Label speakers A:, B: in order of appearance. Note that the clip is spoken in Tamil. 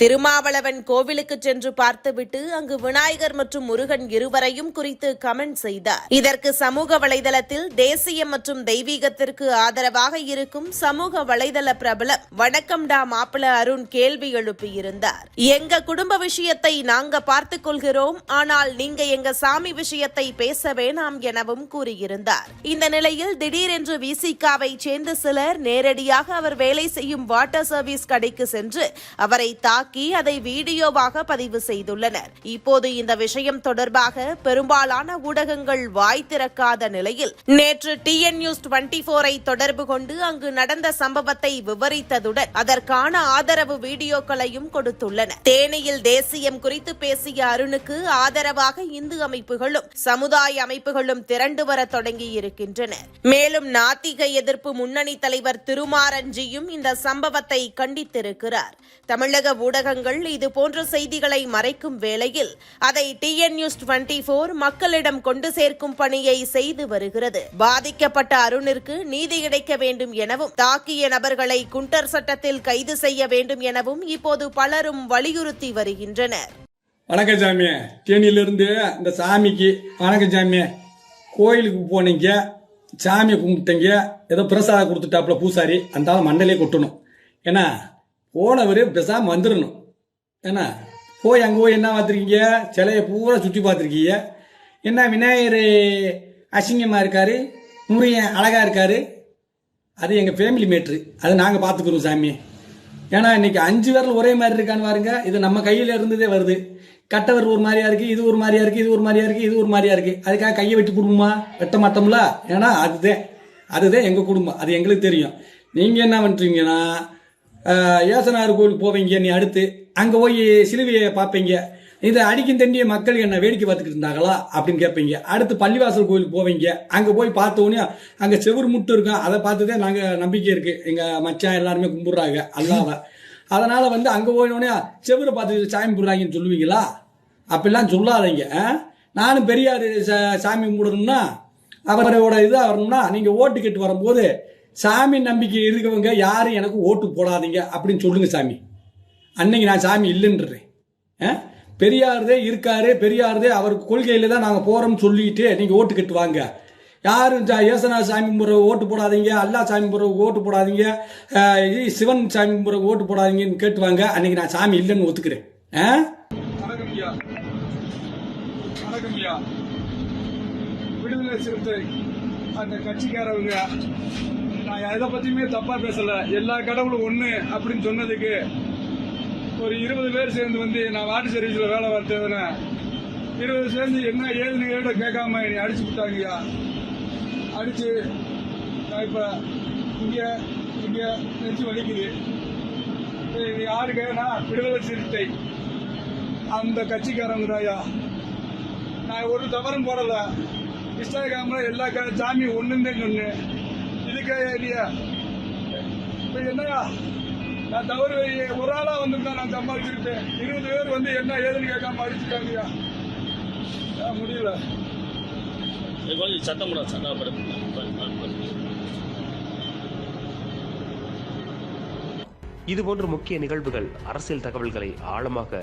A: திருமாவளவன் கோவிலுக்கு சென்று பார்த்துவிட்டு அங்கு விநாயகர் மற்றும் முருகன் இருவரையும் குறித்து கமெண்ட் செய்தார். இதற்கு சமூக வலைதளத்தில் தேசிய மற்றும் தெய்வீகத்திற்கு ஆதரவாக இருக்கும் சமூக வலைதள பிரபலம் வணக்கம் டா மாப்பிள அருண் கேள்வி எழுப்பியிருந்தார். எங்க குடும்ப விஷயத்தை நாங்க பார்த்துக் கொள்கிறோம். ஆனால் நீங்க எங்க சாமி விஷயத்தை பேச வேணாம் எனவும் கூறியிருந்தார். இந்த நிலையில் திடீரென்று விசிகாவை சேர்ந்த சிலர் நேரடியாக அவர் வேலை செய்யும் வாட்டர் சர்வீஸ் கடைக்கு சென்று அவரை தாக்கி உருவாக்கி அதை வீடியோவாக பதிவு செய்துள்ளனர். இப்போது இந்த விஷயம் தொடர்பாக பெரும்பாலான ஊடகங்கள் வாய் திறக்காத நிலையில் நேற்று டிஎன் நியூஸ் டுவெண்டி போரை தொடர்பு கொண்டு அங்கு நடந்த சம்பவத்தை விவரித்ததுடன் அதற்கான ஆதரவு வீடியோக்களையும் கொடுத்துள்ளன. தேனியில் தேசியம் குறித்து பேசிய அருணுக்கு ஆதரவாக இந்து அமைப்புகளும் சமுதாய அமைப்புகளும் திரண்டு வர தொடங்கியிருக்கின்றன மேலும் நாத்திக எதிர்ப்பு முன்னணி தலைவர் திருமாரஞ்சியும் இந்த சம்பவத்தை கண்டித்திருக்கிறார். தமிழக ஊடக ஊடகங்கள் இது போன்ற செய்திகளை மறைக்கும் வேளையில் அதை டிஎன் நியூஸ் டுவெண்டி போர் மக்களிடம் கொண்டு சேர்க்கும் பணியை செய்து வருகிறது. பாதிக்கப்பட்ட அருணிற்கு நீதி கிடைக்க வேண்டும் எனவும் தாக்கிய நபர்களை குண்டர் சட்டத்தில் கைது செய்ய வேண்டும் எனவும் இப்போது பலரும் வலியுறுத்தி வருகின்றனர்.
B: வணக்கம் சாமி தேனியிலிருந்து இந்த சாமிக்கு வணக்கம் சாமி கோயிலுக்கு போனீங்க சாமியை கும்பிட்டீங்க ஏதோ பிரசாதம் கொடுத்துட்டாப்புல பூசாரி அந்த மண்டலே கொட்டணும். ஏன்னா போனவர் பேசாமல் வந்துடணும் ஏன்னா போய் அங்கே போய் என்ன பார்த்துருக்கீங்க? சிலையை பூரா சுற்றி பார்த்துருக்கீங்க. என்ன விநாயகர் அசிங்கமாக இருக்காரு? முருகன் அழகாக இருக்காரு? அது எங்கள் ஃபேமிலி மேட்ரு அதை நாங்கள் பார்த்துக்குறோம் சாமி. ஏன்னா இன்னைக்கு அஞ்சு விரல் ஒரே மாதிரி இருக்கான்னு பாருங்க. இது நம்ம கையில் இருந்ததே வருது. கட்டவர் ஒரு மாதிரியா இருக்குது இது ஒரு மாதிரியா இருக்குது இது ஒரு மாதிரியா இருக்குது இது ஒரு மாதிரியா இருக்குது அதுக்காக கையை வெட்டி கொடுக்குமா வெட்ட மாட்டோம்ல? ஏன்னா அதுதான். அதுதான் எங்கள் குடும்பம். அது எங்களுக்கு தெரியும். நீங்கள் என்ன பண்ணுறீங்கன்னா ஏசனார் கோயிலுக்கு போவீங்க நீ அடுத்து. அங்கே போய் சிலுவையை பார்ப்பீங்க. இதை அடிக்கும் தண்டிய மக்கள் என்ன வேடிக்கை பார்த்துக்கிட்டு இருந்தாங்களா? அப்படின்னு கேட்பீங்க. அடுத்து பள்ளிவாசல் கோயிலுக்கு போவீங்க. அங்கே போய் பார்த்தோன்னே அங்கே செவுரு முட்டு இருக்கும். அதை பார்த்துதே நாங்கள் நம்பிக்கை இருக்குது எங்கள் மச்சான் எல்லாருமே கும்பிட்றாங்க அல்லாத அதனால் வந்து அங்கே போயினோடனே செவுரை பார்த்து சாமி கும்பிட்றாங்கன்னு சொல்லுவீங்களா? அப்படிலாம் சொல்லாதீங்க. ஆ? நானும் பெரியார் சா- சாமி கும்பிடணும்னா அவரோட இதாக வரணும்னா நீங்கள் ஓட்டு கெட்டு வரும்போது சாமி நம்பிக்கை இருக்கவங்க யாரும் எனக்கு ஓட்டு போடாதீங்க அப்படின்னு சொல்லுங்க சாமி. அன்னைக்கு நான் சாமி இல்லைன்றேன். ஆ? பெரியார்தே இருக்காரு பெரியார்தே அவர் கொள்கையில் தான் நாங்கள் போகிறோம்னு சொல்லிட்டு நீங்கள் ஓட்டு கட்டு வாங்க யாரும் ஜா- ஏசனா சாமி முறை ஓட்டு போடாதீங்க அல்லா சாமி முறை ஓட்டு போடாதீங்க இது சிவன் சாமி முறை ஓட்டு போடாதீங்கன்னு கேட்டுவாங்க. அன்னைக்கு நான் சாமி இல்லைன்னு ஒத்துக்கிறேன்.
C: விடுதலை சிறுத்தை. அந்த கட்சிக்காரவங்க. நான் எதை பற்றியுமே தப்பாக பேசலை. எல்லா கடவுளும் ஒன்று அப்படின்னு சொன்னதுக்கு ஒரு இருபது பேர் சேர்ந்து வந்து நான் வாட்டர் சர்வீஸில் வேலை பார்த்தவன இருபது சேர்ந்து என்ன ஏதுன்னு கேட்ட கேட்காம என்னை அடிச்சு விட்டாங்கய்யா. அடித்து நான் இப்போ இங்கே இங்கே நெஞ்சு வலிக்குது. இது கேனா விடுதலை சிறுத்தை. அந்த கட்சிக்காரங்கதாயா நான் ஒரு தவறும் போடலை. இன்ஸ்டாகிராமில் எல்லா சாமி ஒண்ணுன்னு சொன்னேன். இல்லையா இப்ப என்னயா நான் தவறு ஒரு ஆளா வந்திருந்தா நான் சம்பாதிச்சிருப்பேன். இருபது பேர் வந்து என்ன ஏதுன்னு கேட்காம அடிச்சுட்டாங்கய்யா. முடியல.
D: இது கொஞ்சம் சத்தம் கூட சத்தப்படுத்து
E: இதுபோன்ற முக்கிய நிகழ்வுகள் அரசியல் தகவல்களை ஆழமாக